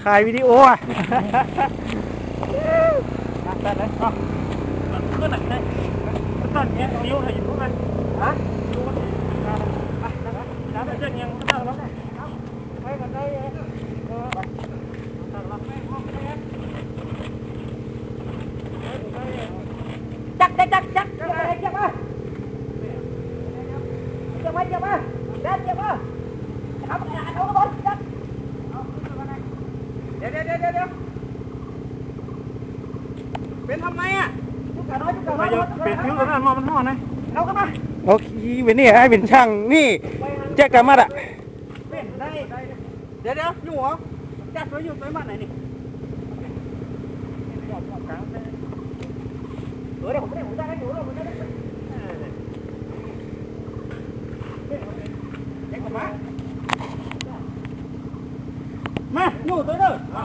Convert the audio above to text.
ถ่ายวิดีโออะแต่เลยอะมันขึ้นไหนได้ตั้งเงี้ยนิ้วให้อยู่ไหมฮะรู้ว่าอะนะครับน้ำเช่นยังตั้งแล้วไปกันได้เออตั้งไม่ห้องได้จักจักจักจักจักอะไรจักมาจักมาจักมาเดินจักมาทำอะไรเอากระบอกจัก เดี๋ยวเดี๋ยวเดี๋ยวเดี๋ยวเป็นทำไมอะจุกกระน้อยจุกกระน้มาอยเยอะเปลี่ยนนิ้วกันนั่นมองมันห่อนะเอากันมาโอเคเป็นนี่ไอ้เป็นช่างนี่แจ็คกามัดอะเปลี่ยนได้เดี๋ยวเดี๋ยวอยู่เหรอจัดไว้อยู่ไปมันไหนนี่เออเดี๋ยวผมไม่ได้ผมได้ให้หนูหรอกผมได้ให้เด็กมา มาอยู่ตัวเด้อเอา